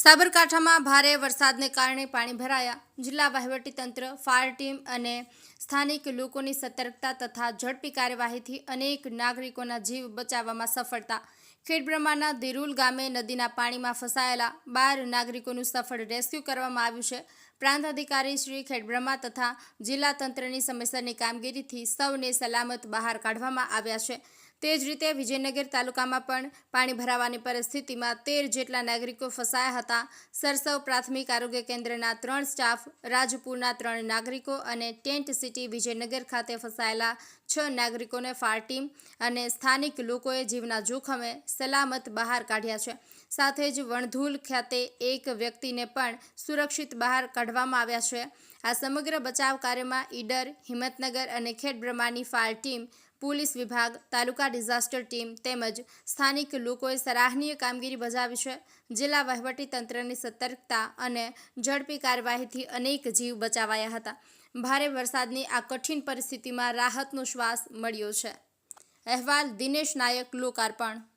સાબરકાંઠામાં ભારે વરસાદને કારણે પાણી ભરાયા. જિલ્લા વહીવટીતંત્ર ફાયર ટીમ અને સ્થાનિક લોકોની સતર્કતા તથા ઝડપી કાર્યવાહીથી અનેક નાગરિકોના જીવ બચાવવામાં સફળતા. ખેડબ્રહ્માના દિરુલ ગામે નદીના પાણીમાં ફસાયેલા બાર નાગરિકોનું સફળ રેસ્ક્યુ કરવામાં આવ્યું છે. પ્રાંત અધિકારી શ્રી ખેડબ્રહ્મા તથા જિલ્લા તંત્રની સમયસરની કામગીરીથી સૌને સલામત બહાર કાઢવામાં આવ્યા છે. તે જ રીતે વિજયનગર તાલુકામાં પણ પાણી ભરાવાની પરિસ્થિતિમાં તેર જેટલા નાગરિકો ફસાયા હતા. સરસવ પ્રાથમિક આરોગ્ય કેન્દ્રના ત્રણ સ્ટાફ, રાજપુરના ત્રણ નાગરિકો અને ટેન્ટ સિટી વિજયનગર ખાતે ફસાયેલા છ નાગરિકોને ફાયર ટીમ અને સ્થાનિક લોકોએ જીવના જોખમે સલામત બહાર કાઢ્યા છે. સાથે જ વણધુલ ખાતે એક વ્યક્તિને પણ સુરક્ષિત બહાર કાઢવામાં આવ્યા છે. આ સમગ્ર બચાવ કાર્યમાં ઈડર, હિંમતનગર અને ખેડબ્રહ્માની ફાયર ટીમ પોલીસ વિભાગ, તાલુકા ડિઝાસ્ટર ટીમ તેમજ સ્થાનિક લોકોએ સરાહનીય કામગીરી બજાવી છે. જિલ્લા વહીવટી તંત્રની સતર્કતા અને ઝડપી કાર્યવાહીથી અનેક જીવ બચાવાયા હતા. ભારે વરસાદની આ કઠિન પરિસ્થિતિમાં રાહતનો શ્વાસ મળ્યો છે. અહેવાલ દિનેશ નાયક, લોકાર્પણ.